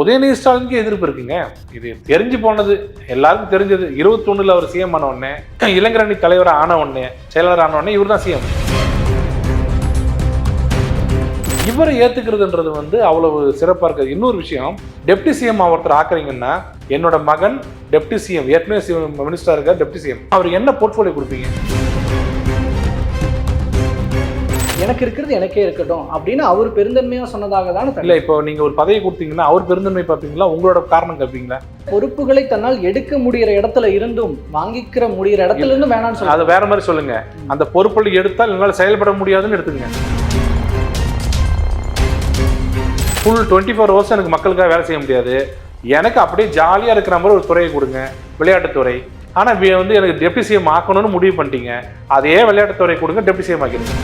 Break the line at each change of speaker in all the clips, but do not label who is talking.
உதயநிதி ஸ்டாலினுக்கு எதிர்ப்பு இருக்குங்க. இது தெரிஞ்சு போனது எல்லாருக்கும் தெரிஞ்சது. இருபத்தொன்னுல அவர் சிஎம் ஆன உடனே இளைஞரணி தலைவர் ஆன உடனே செயலாளர் ஆன உடனே இவர் தான் சிஎம் இவரை ஏத்துக்கிறதுன்றது வந்து அவ்வளவு சிறப்பா இருக்குது. இன்னொரு விஷயம் டெப்டி சிஎம் ஒருத்தர் ஆக்குறீங்கன்னா என்னோட மகன் டெப்டி சிஎம் ஏற்கனவே சிஎம் மினிஸ்டர் இருக்கார் டெப்டி சிஎம் அவர் என்ன போர்ட்ஃபோலியோ கொடுப்பீங்க?
எனக்கு இருக்கிறது எனக்கே இருக்கட்டும் அப்படின்னு அவர் பெருந்தன்மையா சொன்னதாக தானே
இல்ல இப்போ நீங்க ஒரு பதவி கொடுத்தீங்கன்னா அவர் பெருந்தன்மை பார்ப்பீங்களா? உங்களோட காரணம் கேட்பீங்களா
பொறுப்புகளை தன்னால் எடுக்க முடிகிற இடத்துல இருந்தும் வாங்கிக்கிற முடிகிற இடத்துல இருந்தும் வேணாம்னு சொல்ல
அதை வேற மாதிரி சொல்லுங்க. அந்த பொறுப்புகள் எடுத்தால் என்னால் செயல்பட முடியாதுன்னு எடுத்துங்க ஃபுல் டுவெண்ட்டி ஃபோர் ஹவர்ஸ் எனக்கு மக்களுக்காக வேலை செய்ய முடியாது. எனக்கு அப்படியே ஜாலியாக இருக்கிற மாதிரி ஒரு துறையை கொடுங்க. விளையாட்டுத்துறை ஆனால் வந்து எனக்கு டெப்டி சிஎம் ஆக்கணும்னு முடிவு பண்ணிட்டீங்க. அதே விளையாட்டுத்துறை கொடுங்க டெப்டி சிஎம் ஆக்கிடுங்க.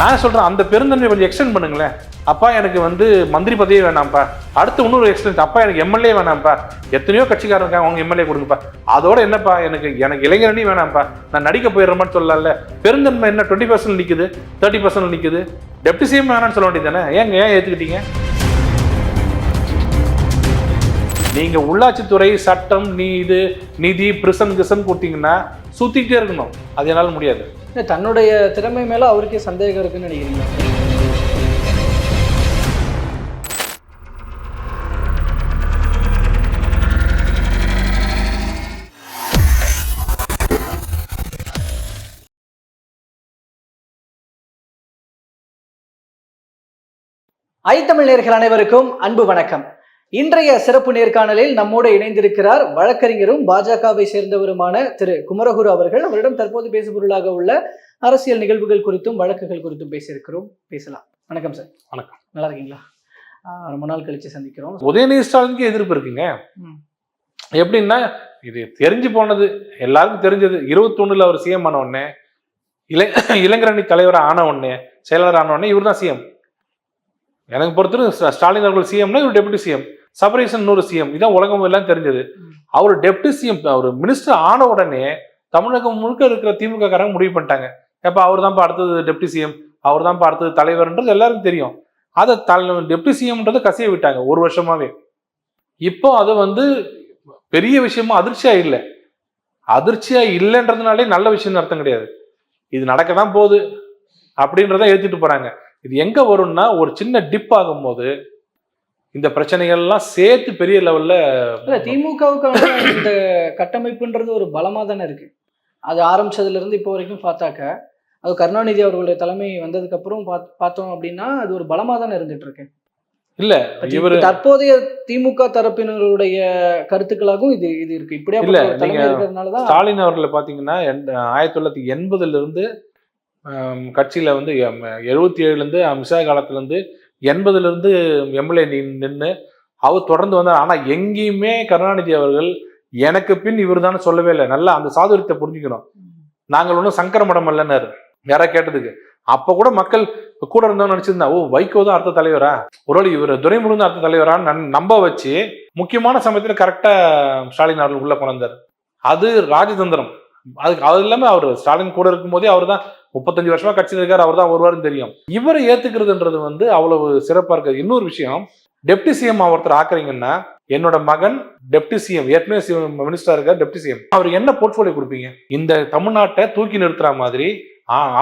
நான் சொல்கிறேன் அந்த பெருந்தன்மை கொஞ்சம் எக்ஸ்டெண்ட் பண்ணுங்களேன். அப்பா எனக்கு வந்து மந்திரி பதவியே வேணாம்ப்பா. அடுத்து இன்னொரு எக்ஸ்டென்ட் அப்பா எனக்கு எம்எல்ஏ வேணாம்ப்பா. எத்தனையோ கட்சிக்காரங்க இருக்காங்க அவங்க எம்எல்ஏ கொடுங்கப்பா. அதோட என்னப்பா எனக்கு எனக்கு இளைஞரணி வேணாம்ப்பா. நான் நடிக்க போயிடுறேன்னு சொல்லலாம்ல. பெருந்தன்மை என்ன டுவெண்ட்டி பர்சன்ட் நிற்குது தேர்ட்டி பர்சன்ட் நிற்குது டெப்டி சிஎம் வேணாம்னு சொல்ல வேண்டியது தானே ஏங்க ஏன் ஏற்றுக்கிட்டீங்க நீங்கள் உள்ளாட்சித்துறை சட்டம் நீதி நிதி பிரிசன் கிசன் கொடுத்தீங்கன்னா சுற்றிக்கிட்டே இருக்கணும். அது என்னால் முடியாது.
தன்னுடைய திறமை மேல அவருக்கே சந்தேகம் இருக்குன்னு நினைக்கிறீங்க ஐ தமிழ் நேர்கள் அனைவருக்கும் அன்பு வணக்கம். இன்றைய சிறப்பு நேர்காணலில் நம்மோடு இணைந்திருக்கிறார் வழக்கறிஞரும் பாஜகவை சேர்ந்தவருமான திரு குமரகுரு அவர்கள். அவரிடம் தற்போது பேசுபொருளாக உள்ள அரசியல் நிகழ்வுகள் குறித்தும் வழக்குகள் குறித்தும் பேசியிருக்கிறோம். பேசலாம். வணக்கம் சார்.
வணக்கம்.
நல்லா இருக்கீங்களா? ரொம்ப நாள் கழிச்சு சந்திக்கிறோம்.
உதயநிதி ஸ்டாலினுக்கு எதிர்ப்பு இருக்குங்க. எப்படின்னா இது தெரிஞ்சு போனது எல்லாருக்கும் தெரிஞ்சது. இருபத்தொன்னுல அவர் சிஎம் ஆன உடனே இளை இளைஞரணி தலைவர் ஆன உடனே செயலாளர் ஆன உடனே இவர் தான் சிஎம் எனக்கு பொறுத்தவரை ஸ்டா- ஸ்டாலின் அவர்கள் சிஎம்னா இவர் டெப்டி சிஎம் சபரீசன் இன்னொரு சிஎம் இதான் உலகம் எல்லாம் தெரிஞ்சது. அவர் டெப்டி சிஎம் அவர் மினிஸ்டர் ஆன உடனே தமிழகம் முழுக்க இருக்கிற திமுக காரங்க முடிவு பண்ணிட்டாங்க. எப்போ அவர் தான்ப்பா அடுத்தது டெப்டி சிஎம் அவர் தான்ப்பா அடுத்தது தலைவர்ன்றது எல்லாருக்கும் தெரியும். அதை தல் டெப்டி சிஎம்ன்றது கசிய விட்டாங்க ஒரு வருஷமாவே. இப்போ அது வந்து பெரிய விஷயமா அதிர்ச்சியா இல்லை. அதிர்ச்சியா இல்லைன்றதுனாலே நல்ல விஷயம்னு அர்த்தம் கிடையாது. இது நடக்க தான் போகுது அப்படின்றத ஏத்திட்டு போறாங்க. இது எங்க வரும்னா ஒரு சின்ன டிப் ஆகும்போது இந்த பிரச்சனைகள்லாம் சேர்த்து பெரிய லெவல்ல
இல்ல திமுகவுக்கான இந்த கட்டமைப்புன்றது ஒரு பலமா தானே இருக்கு. அது ஆரம்பிச்சதுல இருந்து இப்போ வரைக்கும் பார்த்தாக்க அது கருணாநிதி அவர்களுடைய தலைமை வந்ததுக்கு அப்புறம் பார்த்தோம் அப்படின்னா அது ஒரு பலமா தானே இருந்துட்டு இருக்கு
இல்ல இவரு
தற்போதைய திமுக தரப்பினருடைய கருத்துக்களாகவும் இது இது இருக்கு. இப்படியா
இல்ல, நீங்க ஸ்டாலின் அவர்களை பாத்தீங்கன்னா ஆயிரத்தி தொள்ளாயிரத்தி எண்பதுல இருந்து கட்சியில வந்து எழுபத்தி ஏழுல இருந்து அமித்ஷா காலத்துல இருந்து எண்பதுலேருந்து எம்எல்ஏ நின்று அவர் தொடர்ந்து வந்தார். ஆனால் எங்கேயுமே கருணாநிதி அவர்கள் எனக்கு பின் இவர் சொல்லவே இல்லை. நல்லா அந்த சாதுரியத்தை புரிஞ்சுக்கணும். நாங்கள் ஒன்றும் சங்கர மடம் இல்லைன்னாரு யாரா கேட்டதுக்கு? அப்போ கூட மக்கள் கூட இருந்தவங்க நினச்சிருந்தா ஓ வைகோ தான் அடுத்த தலைவரா? ஒருவேளை இவர் துரைமுருகன் அடுத்த தலைவரான்னு நன்- நம்ப வச்சு முக்கியமான சமயத்தில் கரெக்டாக ஸ்டாலின் அவர்கள் உள்ளே கொண்டாந்தார் அது ராஜதந்திரம். அதுக்கு அது இல்லாமல் அவர் ஸ்டாலின் கூட இருக்கும்போதே அவர் தான் முப்பத்தஞ்சு வருஷமா கட்சியில் இருக்கார் அவர் தான் வருவாருன்னு தெரியும். இவரை ஏத்துக்கிறதுன்றது வந்து அவ்வளவு சிறப்பாக இருக்குது. இன்னொரு விஷயம் டெப்டி சிஎம் ஒருத்தர் ஆக்குறீங்கன்னா என்னோட மகன் டெப்டி சிஎம் ஏற்கனவே சிஎம் மினிஸ்டர் இருக்கார் டெப்டி சிஎம். அவர் என்ன போர்ட்ஃபோலியோ கொடுப்பீங்க? இந்த தமிழ்நாட்டை தூக்கி நிறுத்துற மாதிரி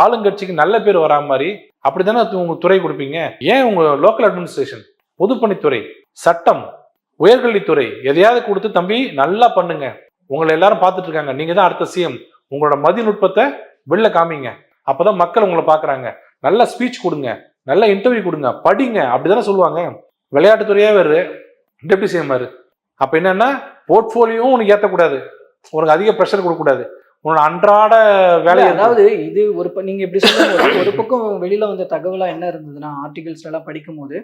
ஆளுங்கட்சிக்கு நல்ல பேர் வரா மாதிரி அப்படித்தானே உங்க துறை கொடுப்பீங்க? ஏன் உங்க லோக்கல் அட்மினிஸ்ட்ரேஷன் பொதுப்பணித்துறை சட்டம் உயர்கல்வித்துறை எதையாவது கொடுத்து தம்பி நல்லா பண்ணுங்க. உங்களை எல்லாரும் பார்த்துட்டு இருக்காங்க நீங்க தான் அடுத்த சிஎம் உங்களோட மதிநுட்பத்தை வெளில காமிங்க. அப்பதான் மக்கள் உங்களை பாக்குறாங்க நல்ல ஸ்பீச் கொடுங்க. நல்ல இன்டர்வியூ கொடுங்க. படிங்க. அப்படிதானே சொல்லுவாங்க. விளையாட்டுத்துறையே வேறு. டெப்டி சிஎம் அப்ப என்னன்னா போர்ட்ஃபோலியோவும் உனக்கு ஏற்றக்கூடாது உனக்கு அதிக ப்ரெஷர் கொடுக்கக்கூடாது. உன்னோட அன்றாட வேலையை
அதாவது இது ஒரு ப- நீங்க இப்படி சொல்லும்போது ஒரு பக்கம் வெளியில வந்த தகவலா என்ன இருந்ததுன்னா ஆர்டிகல்ஸ் எல்லாம் படிக்கும்போது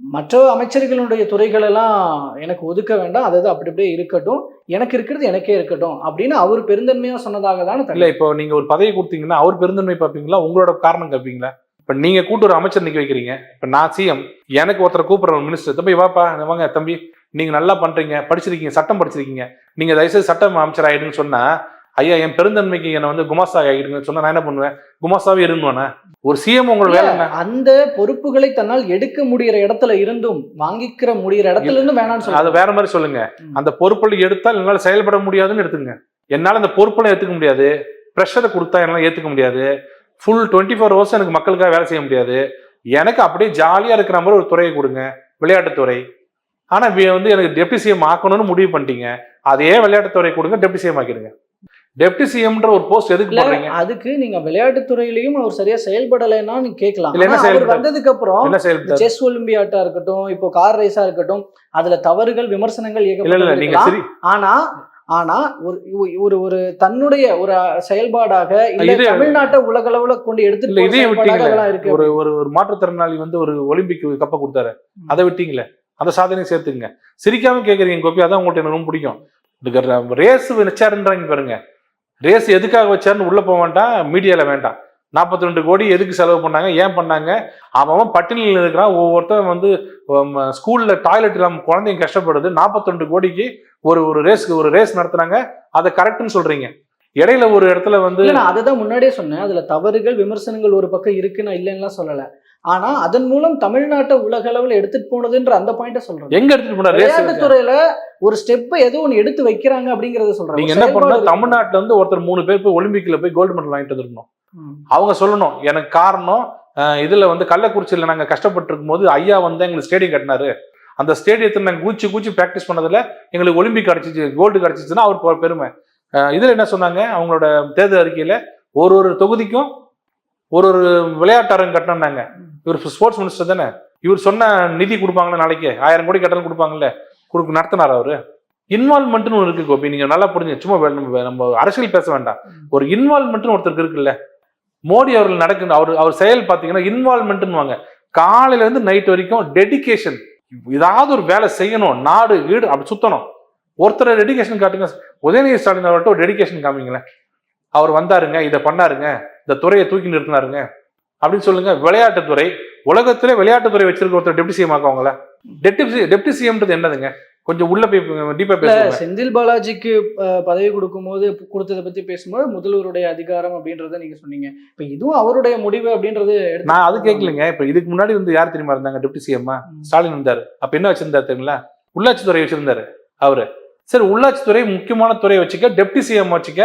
மற்ற அமைச்சர்களுடைய துறைகள் எல்லாம் எனக்கு ஒதுக்க வேண்டாம் அதாவது அப்படி அப்படியே இருக்கட்டும் எனக்கு இருக்கிறது எனக்கே இருக்கட்டும் அப்படின்னு அவர் பெருந்தன்மையா சொன்னதாக தானே
இல்ல
தகவல்.
இப்போ நீங்க ஒரு பதவி கொடுத்தீங்கன்னா அவர் பெருந்தன்மை பார்ப்பீங்களா? உங்களோட காரணம் கேட்பீங்களா இப்ப நீங்க கூட்டு ஒரு அமைச்சர் நிக்க வைக்கிறீங்க. இப்ப நான் சிஎம் எனக்கு ஒருத்தர் கூப்பிடுற மினிஸ்டர் தம்பி வாப்பா வாங்க தம்பி. நீங்க நல்லா பண்றீங்க படிச்சிருக்கீங்க சட்டம் படிச்சிருக்கீங்க. நீங்க தயவுசெய்து சட்டம் அமைச்சர் ஆயிடுன்னு சொன்னா ஐயா என் பெருந்தன்மைக்கு என்னை வந்து குமாஸ்தா ஆகிடுங்கன்னு சொன்னா நான் என்ன பண்ணுவேன்? குமாஸ்தாவே இருந்துவானே ஒரு சிஎம் உங்களோட வேலை
அந்த பொறுப்புகளை தன்னால் எடுக்க முடியற இடத்துல இருந்தும் வாங்கிக்கிற முடியற இடத்துல இருந்தும் வேணாம்னு
அது
சொல்லுங்க
வேற மாதிரி சொல்லுங்க. அந்த பொறுப்புல எடுத்தால் என்னால செயல்பட முடியாதுன்னு எடுத்துங்க. என்னால அந்த பொறுப்புல ஏத்துக்க முடியாது. ப்ரெஷரை கொடுத்தா என்னால ஏத்துக்க முடியாது. ஃபுல் டுவெண்ட்டி ஃபோர் ஹவர்ஸ் எனக்கு மக்களுக்காக வேலை செய்ய முடியாது. எனக்கு அப்படியே ஜாலியா இருக்கிற மாதிரி ஒரு துறையை கொடுங்க. விளையாட்டுத்துறை ஆனா வி- வந்து எனக்கு டெப்டி சிஎம் ஆக்கணும்னு முடிவு பண்ணிட்டீங்க. அதே விளையாட்டுத்துறை கொடுங்க டெப்டி சிஎம் ஆக்கிடுங்க. டெப்டி சிஎம்ன்ற ஒரு போஸ்ட் எதுக்கு போடுறீங்க?
அதுக்கு நீங்க விளையாட்டு துறையிலயும் அவர் சரியா செயல்படலைன்னா நீங்க கேட்கலாம். அவர் வந்ததுக்கு அப்புறம் செஸ் ஒலிம்பியாட்டா இருக்கட்டும் இப்போ கார் ரேஸா இருக்கட்டும் அதுல தவறுகள் விமர்சனங்கள்.
சரி
ஆனா ஆனா ஒரு ஒரு ஒரு தன்னுடைய ஒரு செயல்பாடாக தமிழ்நாட்டை உலகளவுல கொண்டு
இல்ல
எடுத்துட்டு
இதையும்
இருக்கு
ஒரு ஒரு ஒரு மாற்றுத்திறனாளி வந்து ஒரு ஒலிம்பிக் கப்பை கொடுத்தாரு. அதை விட்டீங்களே? அந்த சாதனையும் சேர்த்துங்க சிரிக்காம கேக்குறீங்க கோபி. அதான் உங்கள்ட்ட எனக்கு ரொம்ப பிடிக்கும். ரேஸ் வச்சாருன்றாங்க பாருங்க. ரேஸ் எதுக்காக வச்சாருன்னு உள்ளே போக வேண்டாம் மீடியாவில் வேண்டாம். நாற்பத்தி ரெண்டு கோடி எதுக்கு செலவு பண்ணாங்க ஏன் பண்ணாங்க? அவன் பட்டினியில் இருக்கிறான். ஒவ்வொருத்தன் வந்து ஸ்கூலில் டாய்லெட் இல்லாமல் குழந்தைங்க கஷ்டப்படுது. நாற்பத்தி ரெண்டு கோடிக்கு ஒரு ஒரு ரேஸ்க்கு ஒரு ரேஸ் நடத்துனாங்க. அதை கரெக்டுன்னு சொல்கிறீங்க இடையில ஒரு இடத்துல வந்து
நான் நான் அதுதான் முன்னாடியே சொன்னேன். அதில் தவறுகள் விமர்சனங்கள் ஒரு பக்கம் இருக்கு நான் இல்லைன்னா சொல்லலை. ஆனா அதன் மூலம் தமிழ்நாட்டை உலகளவுல எடுத்துட்டு போனதுன்ற அந்த பாயிண்ட சொல்றேன்.
எங்க எடுத்துட்டு போன ரேஸ்
விளையாட்டுத் துறையில ஒரு ஸ்டெப் ஏதோ ஒண்ணு எடுத்து வைக்கிறாங்க அப்படிங்கறத சொல்றேன்.
நீங்க என்ன பண்ணணும். தமிழ்நாட்டுல இருந்து ஒருத்தர் மூணு பேர் போய் ஒலிம்பிக்ல போய் கோல்டு மெடல் வாங்கிட்டு வந்துருக்கணும். அவங்க சொல்லணும் எனக்கு காரணம் இதுல வந்து கள்ளக்குறிச்சியில நாங்க கஷ்டப்பட்டு இருக்கும்போது ஐயா வந்து எங்களுக்கு ஸ்டேடியம் கட்டினாரு. அந்த ஸ்டேடியத்தில் நாங்க கூச்சி கூச்சி ப்ராக்டிஸ் பண்ணதுல எங்களுக்கு ஒலிம்பிக் கிடைச்சிச்சு கோல்டு கிடைச்சிச்சுன்னா ஒரு பெருமை. இதுல என்ன சொன்னாங்க? அவங்களோட தேர்தல் அறிக்கையில ஒரு ஒரு தொகுதிக்கும் ஒரு ஒரு விளையாட்டு அரங்கு கட்டணும்னாங்க இவர் ஸ்போர்ட்ஸ் மினிஸ்டர் தானே. இவர் சொன்ன நிதி கொடுப்பாங்களே நாளைக்கு. ஆயிரம் கோடி கட்டணம் கொடுப்பாங்கல்ல. கொடுக்க நடத்தினார் அவரு? இன்வால்மெண்ட்னு ஒன்று இருக்கு கோபி. நீங்க நல்லா புரிஞ்சு சும்மா நம்ம நம்ம அரசியல் பேச வேண்டாம். ஒரு இன்வால்மெண்ட்னு ஒருத்தருக்கு இருக்குல்ல. மோடி அவர்கள் நடக்கு அவர் அவர் செயல் பார்த்தீங்கன்னா இன்வால்மெண்ட்னு வாங்க காலையில இருந்து நைட் வரைக்கும் டெடிகேஷன் ஏதாவது ஒரு வேலை செய்யணும். நாடு வீடு அப்படி சுத்தணும். ஒருத்தர் டெடிகேஷன் காட்டுங்க. உதயநிதி ஸ்டாலின் அவர்கிட்ட ஒரு டெடிகேஷன் காமிங்களேன். அவர் வந்தாருங்க இதை பண்ணாருங்க. இந்த துறையை தூக்கி நிறுத்தினாருங்க அப்படின்னு சொல்லுங்க விளையாட்டுத்துறை உலகத்திலே விளையாட்டுத்துறை வச்சிருக்க ஒருத்தர் டெப்டி சிஎம் ஆக்குவாங்களா டெப்டி டெப்டி சிஎம்ன்றது என்னதுங்க? கொஞ்சம் உள்ள போய் டீப்பா
இல்ல
பேசுவாங்க
செந்தில் பாலாஜிக்கு பதவி கொடுக்கும்போது கொடுத்ததை பத்தி பேசும்போது முதல்வருடைய அதிகாரம் அப்படின்றத நீங்க சொன்னீங்க. இப்ப இதுவும் அவருடைய முடிவு அப்படின்றது
நான் அது கேட்கலங்க இப்ப இதுக்கு முன்னாடி வந்து யார் தெரியுமா இருந்தாங்க டெப்டி சிஎம். ஸ்டாலின் இருந்தாரு. அப்ப என்ன வச்சிருந்தாரு தெரியுங்களா? உள்ளாட்சித்துறை வச்சிருந்தாரு அவரு. சரி உள்ளாட்சித்துறை முக்கியமான துறையை வச்சுக்க டெப்டி சிஎம் வச்சுக்க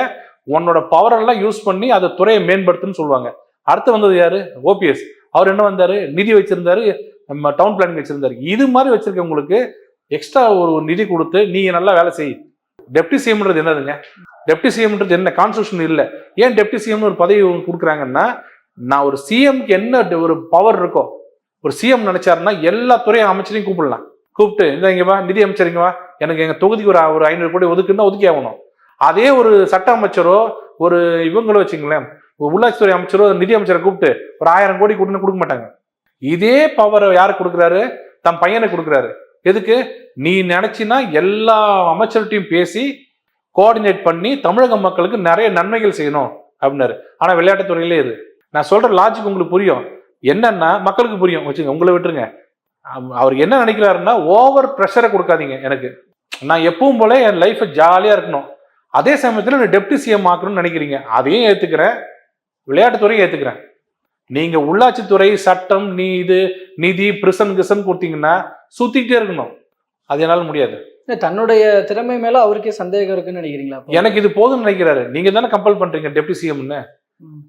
உன்னோட பவர் எல்லாம் யூஸ் பண்ணி அதை துறையை மேம்படுத்துன்னு சொல்லுவாங்க. அடுத்து வந்தது யாரு? ஓபிஎஸ் அவர் என்ன வந்தாரு? நிதி வச்சிருந்தாரு நம்ம டவுன் பிளானிங் வச்சிருந்தாரு. இது மாதிரி வச்சிருக்கவங்களுக்கு எக்ஸ்ட்ரா ஒரு நிதி கொடுத்து நீங்க நல்லா வேலை செய். டெப்டி சிஎம்ன்றது என்னதுங்க? டெப்டி சிஎம்ன்றது என்ன? கான்ஸ்டியூஷன் இல்லை. ஏன் டெப்டி சிஎம்னு ஒரு பதவி கொடுக்குறாங்கன்னா நான் ஒரு சிஎம்க்கு என்ன ஒரு பவர் இருக்கோ ஒரு சிஎம் நினைச்சாருன்னா எல்லா துறையும் அமைச்சரையும் கூப்பிடலாம். கூப்பிட்டு இந்த இங்கேவா நிதி அமைச்சரிங்கவா வா. எனக்கு எங்கள் தொகுதிக்கு ஒரு ஒரு ஐநூறு கோடி ஒதுக்குன்னா ஒதுக்கி ஆகணும். அதே ஒரு சட்ட அமைச்சரோ ஒரு இவங்களோ வச்சுங்களேன் ஒரு உள்ளாட்சித்துறை அமைச்சரோ நிதி அமைச்சரை கூப்பிட்டு ஒரு ஆயிரம் கோடி கொடுன்னு கொடுக்க மாட்டாங்க. இதே பவரை யாருக்கு கொடுக்குறாரு? தன் பையனுக்கு கொடுக்குறாரு. எதுக்கு? நீ நினைச்சினா எல்லா அமைச்சர்கிட்டையும் பேசி கோஆர்டினேட் பண்ணி தமிழக மக்களுக்கு நிறைய நன்மைகள் செய்யணும் அப்படின்னாரு. ஆனால் விளையாட்டுத்துறையிலே இது. நான் சொல்ற லாஜிக் உங்களுக்கு புரியும். என்னன்னா மக்களுக்கு புரியும். வச்சுங்க உங்களை விட்டுருங்க. அவ- அவர் என்ன நினைக்கிறாருன்னா ஓவர் ப்ரெஷரை கொடுக்காதீங்க எனக்கு. நான் எப்பவும் போல என் லைஃப்பை ஜாலியாக இருக்கணும். அதே சமயத்தில் நான் டெப்டி சிஎம் ஆக்கணும்னு நினைக்கிறீங்க. அதையும் ஏத்துக்கிறேன். விளையாட்டுத்துறையும் ஏத்துக்கிறேன். நீங்க உள்ளாட்சித்துறை சட்டம் நீதி நிதி பிரிசன் கிசன் கொடுத்தீங்கன்னா சுத்திக்கிட்டே இருக்கணும். அது என்னால முடியாது.
தன்னுடைய திறமை மேல அவருக்கே சந்தேகம் இருக்குன்னு நினைக்கிறீங்களா?
எனக்கு இது போதும்னு நினைக்கிறாரு. நீங்க தானே கம்பல் பண்றீங்க டெப்டி சிஎம்னு.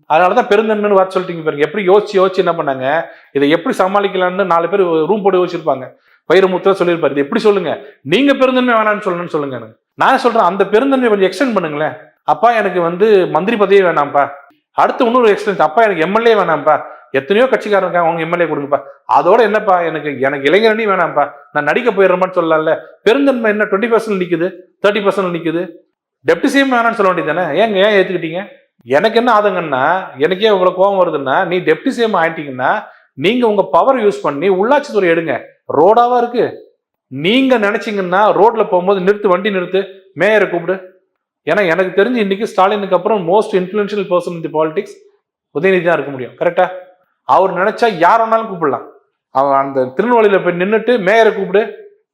அதனாலதான் பெருந்தன்மைன்னு வார்த்தை சொல்லிட்டீங்க பாருங்க. எப்படி யோசிச்சு யோசிச்சு என்ன பண்ணாங்க? இதை எப்படி சமாளிக்கலாம்னு நாலு பேர் ரூம் போட்டு யோசிச்சிருப்பாங்க. வைரமுத்திர சொல்லியிருப்பாரு. இது எப்படி சொல்லுங்க? நீங்க பெருந்தன்மை வேணாம்னு சொல்லணும்னு சொல்லுங்க எனக்கு. நான் சொல்றேன் அந்த பெருந்தன்மை கொஞ்சம் எக்ஸ்டெண்ட் பண்ணுங்களேன். அப்பா எனக்கு வந்து மந்திரி பதவி வேணாம்ப்பா. அடுத்து இன்னொரு எக்ஸ்டென்ட் அப்பா எனக்கு எம்எல்ஏ வேணாம்ப்பா. எத்தனையோ கட்சிக்காரங்க இருக்காங்க, அவங்க எம்எல்ஏ கொடுங்கப்பா. அதோட என்னப்பா எனக்கு எனக்கு இளைஞரணி வேணாம்ப்பா. நான் நடிக்க போயிடுறேன்னு சொல்லலாம்ல. பெருந்தன்மை என்ன டுவெண்ட்டி பர்சன்ட் நிற்குது தேர்ட்டி பர்சன்ட் நிற்குது டெப்டி சிஎம் வேணாம்னு சொல்ல வேண்டியது தானே? ஏங்க ஏன் ஏற்றுக்கிட்டீங்க எனக்கு என்ன ஆதங்கன்னா எனக்கே இவ்வளவு கோவம் வருதுன்னா நீ டெப்டி சிஎம் ஆயிட்டீங்கன்னா நீங்கள் உங்கள் பவர் யூஸ் பண்ணி உள்ளாட்சித்துறை எடுங்க. ரோடாவாக இருக்குது நீங்க நினைச்சீங்கன்னா ரோட்ல போகும்போது நிறுத்து வண்டி நிறுத்து மேயரை கூப்பிடு. ஏன்னா எனக்கு தெரிஞ்சு இன்னைக்கு ஸ்டாலினுக்கு அப்புறம் most influential person in the politics Udhayanidhi தான் இருக்க முடியும். கரெக்டா அவர் நினைச்சா யார் வேணாலும் கூப்பிடலாம். அவன் அந்த திருநெல்வேலியில போய் நின்றுட்டு மேயரை கூப்பிடு.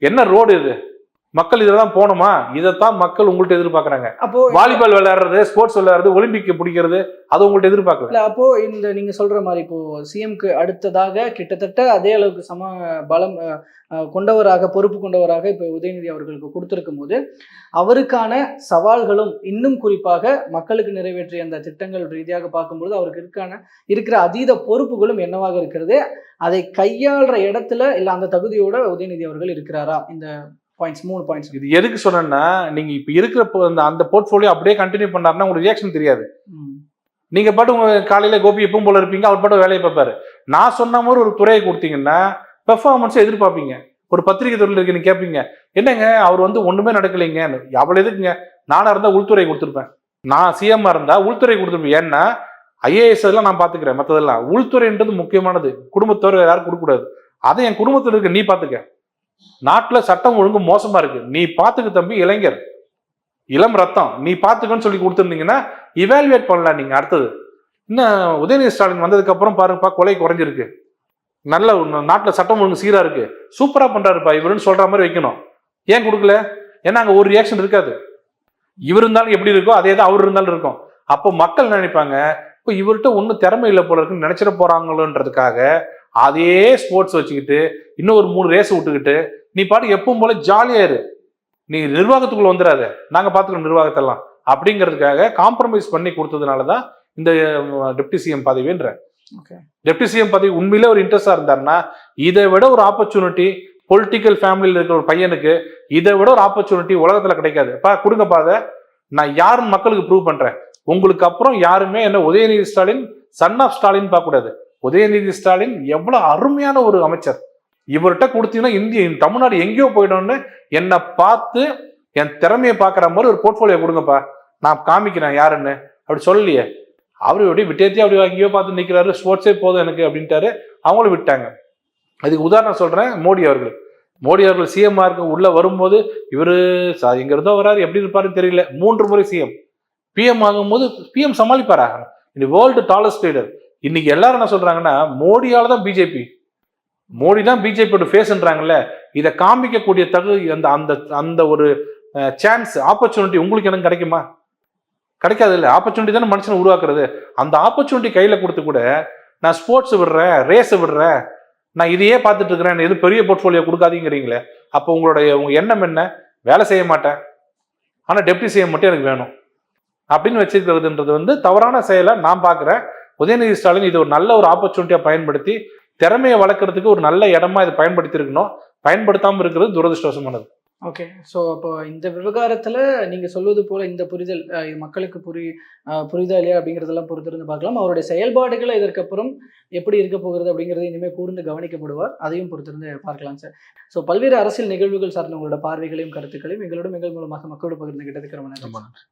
என்ன ரோடு இது? மக்கள் இதில் தான் போகணுமா? இதைத்தான் மக்கள் உங்கள்ட்ட எதிர்பார்க்கறாங்க.
அப்போ
வாலிபால் விளையாடுறது ஸ்போர்ட்ஸ் விளையாடுறது ஒலிம்பிக் பிடிக்கிறது அது உங்கள்ட்ட எதிர்பார்க்கல.
இல்ல அப்போ இந்த நீங்க சொல்ற மாதிரி இப்போ சிஎம்க்கு அடுத்ததாக கிட்டத்தட்ட அதே அளவுக்கு சம பலம் கொண்டவராக பொறுப்பு கொண்டவராக இப்போ உதயநிதி அவர்களுக்கு கொடுத்திருக்கும் போது அவருக்கான சவால்களும் இன்னும் குறிப்பாக மக்களுக்கு நிறைவேற்றிய அந்த திட்டங்கள் ரீதியாக பார்க்கும்போது அவருக்கு இருக்கான இருக்கிற அதீத பொறுப்புகளும் என்னவாக இருக்கிறது அதை கையாளுற இடத்துல இல்ல அந்த தகுதியோட உதயநிதி அவர்கள் இருக்கிறாரா? இந்த பாயிண்ட்ஸ் மூணு பாயிண்ட்ஸ்
இது எதுக்கு சொன்னேன்னா நீங்க இப்ப இருக்கிற அந்த அந்த போர்ட்ஃபோலியோ அப்படியே கண்டினியூ பண்ணாருன்னா உங்களுக்கு ரியாக்ஷன் தெரியாது. நீங்க பாட்டு உங்க காலையில கோபி எப்பவும் போல இருப்பீங்க அவர் பாட்டு வேலையை பார்ப்பாரு. நான் சொன்ன மாதிரி ஒரு துறையை கொடுத்தீங்கன்னா பெர்ஃபார்மன்ஸை எதிர்பார்ப்பீங்க. ஒரு பத்திரிகை துறையில் இருக்கு நீங்க கேட்பீங்க என்னங்க அவர் வந்து ஒண்ணுமே நடக்கலைங்க. அவ்வளவு எதுக்குங்க? நானா இருந்தா உள்துறை கொடுத்துருப்பேன். நான் சிஎம்மா இருந்தா உள்துறை கொடுத்துருப்பேன். ஏன்னா ஐஏஎஸ் எல்லாம் நான் பாத்துக்கிறேன் மத்ததெல்லாம். உள்துறைன்றது முக்கியமானது. குடும்பத்தோர் யாரும் கொடுக்கக்கூடாது. அதை என் குடும்பத்தில் இருக்க நீ பாத்துக்க. நாட்டில் சட்டம் ஒழுங்கு மோசமா இருக்கு. நீ பார்த்துக்கு தம்பி இளைஞர். இளம் ரத்தம். நீ பார்த்துக்கன்னு சொல்லி கொடுத்துருந்தீங்கன்னா இவால்வேட் பண்ணலாம் நீங்க அடுத்தது. இன்னும் உதயநிதி ஸ்டாலின் வந்ததுக்கு அப்புறம் பாருங்கப்பா கொலை குறைஞ்சிருக்கு. நல்ல நாட்டில் சட்டம் ஒழுங்கு சீராக இருக்கு. சூப்பராக பண்ணுறாருப்பா இவருன்னு சொல்கிற மாதிரி வைக்கணும். ஏன் கொடுக்கல? ஏன்னா அங்கே ஒரு ரியாக்ஷன் இருக்காது. இவர் இருந்தாலும் எப்படி இருக்கோ அதே தான் அவர் இருந்தாலும் இருக்கும். அப்போ மக்கள் நினைப்பாங்க இப்போ இவர்கிட்ட ஒன்றும் திறமை இல்லை போல இருக்குன்னு நினச்சிட போகிறாங்களோன்றதுக்காக அதே ஸ்போர்ட்ஸ் வச்சுக்கிட்டு இன்னும் ஒரு மூணு ரேஸ் விட்டுக்கிட்டு நீ பாட்டு எப்பவும் போல ஜாலியா இரு. நீ நிர்வாகத்துக்குள்ள வந்துடாத நாங்க பாத்துக்கிறோம் நிர்வாகத்தெல்லாம். அப்படிங்கிறதுக்காக காம்ப்ரமைஸ் பண்ணி கொடுத்ததுனால தான் இந்த டெப்டி சிஎம் பதவின்ற. டெப்டி சிஎம் பதவி உண்மையிலே ஒரு இன்ட்ரெஸ்டா இருந்தாருன்னா இதை விட ஒரு ஆப்பர்ச்சுனிட்டி பொலிட்டிக்கல் ஃபேமிலியில் இருக்கிற ஒரு பையனுக்கு இதை விட ஒரு ஆப்பர்ச்சுனிட்டி உலகத்துல கிடைக்காது. பா கொடுங்கப்பா அதை. நான் யாருன்னு மக்களுக்கு ப்ரூவ் பண்றேன். உங்களுக்கு அப்புறம் யாருமே என்ன உதயநிதி ஸ்டாலின் சன் ஆஃப் ஸ்டாலின் பார்க்க கூடாது உதயநிதி ஸ்டாலின் எவ்வளவு அருமையான ஒரு அமைச்சர். இவர்கிட்ட கொடுத்தீங்கன்னா இந்திய தமிழ்நாடு எங்கேயோ போயிடும்னு என்னை பார்த்து என் திறமையை பார்க்குற மாதிரி ஒரு போர்ட்ஃபோலியோ கொடுங்கப்பா. நான் காமிக்கிறேன் யாருன்னு. அப்படி சொல்லலையே. அவர் எப்படி விட்டேத்தி அப்படி எங்கேயோ பார்த்து நிற்கிறாரு ஸ்போர்ட்ஸே போதும் எனக்கு அப்படின்ட்டாரு. அவங்களும் விட்டாங்க. அதுக்கு உதாரணம் சொல்கிறேன் மோடி அவர்கள். மோடி அவர்கள் சிஎம் இருக்க உள்ளே வரும்போது இவர் ச- இருந்தோ வராரு எப்படி இருப்பாருன்னு தெரியல. மூன்று முறை சிஎம் பிஎம் ஆகும்போது பிஎம் சமாளிப்பாரா? இந்த வேர்ல்டு டாலஸ்ட் லீடர் இன்னைக்கு எல்லாரும் என்ன சொல்றாங்கன்னா மோடியால தான் பிஜேபி மோடி தான் பிஜேபியோட ஃபேஸ்ன்றாங்கல்ல இதை காமிக்கக்கூடிய தகுதி அந்த அந்த அந்த ஒரு சான்ஸ் ஆப்பர்ச்சுனிட்டி உங்களுக்கு எனக்கு கிடைக்குமா? கிடைக்காது இல்லை. ஆப்பர்ச்சுனிட்டி தானே மனுஷனை உருவாக்குறது. அந்த ஆப்பர்ச்சுனிட்டி கையில கொடுத்து கூட நான் ஸ்போர்ட்ஸ் விடுறேன் ரேஸ் விடுறேன் நான் இதையே பார்த்துட்டு இருக்கிறேன் எதுவும் பெரிய போர்ட்ஃபோலியோ கொடுக்காதீங்கிறீங்களே அப்போ உங்களுடைய உங்க எண்ணம் என்ன? வேலை செய்ய மாட்டேன். ஆனால் டெப்டி சிஎம் மட்டும் எனக்கு வேணும். அப்படின்னு வச்சிருக்கிறதுன்றது வந்து தவறான செயலை நான் பார்க்குறேன். உதயநிதி ஸ்டாலின் இது ஒரு நல்ல ஒரு ஆப்பர்ச்சுனிட்டியா பயன்படுத்தி திறமையை வளர்க்கறதுக்கு ஒரு நல்ல இடமா இதை பயன்படுத்தி இருக்கணும் பயன்படுத்தாம இருக்கிறது துரதிருஷ்டவசமானது.
ஓகே ஸோ அப்போ இந்த விவகாரத்தில் நீங்கள் சொல்வது போல இந்த புரிதல் மக்களுக்கு புரி அஹ், புரியுதா இல்லையா அப்படிங்கிறதெல்லாம் பொறுத்திருந்து பார்க்கலாம். அவருடைய செயல்பாடுகளை இதற்கப்புறம் எப்படி இருக்க போகிறது அப்படிங்கிறது இனிமேல் கூர்ந்து கவனிக்கப்படுவார். அதையும் பொறுத்திருந்து பார்க்கலாம் சார் ஸோ பல்வேறு அரசியல் நிகழ்வுகள் சார்ந்த உங்களோட பார்வைகளையும் கருத்துக்களையும் எங்களோட எங்கள் மூலமாக மக்களோடு பகிர்ந்து கிட்டதுக்கு ரொம்ப நன்றி
ரொம்ப நன்றி.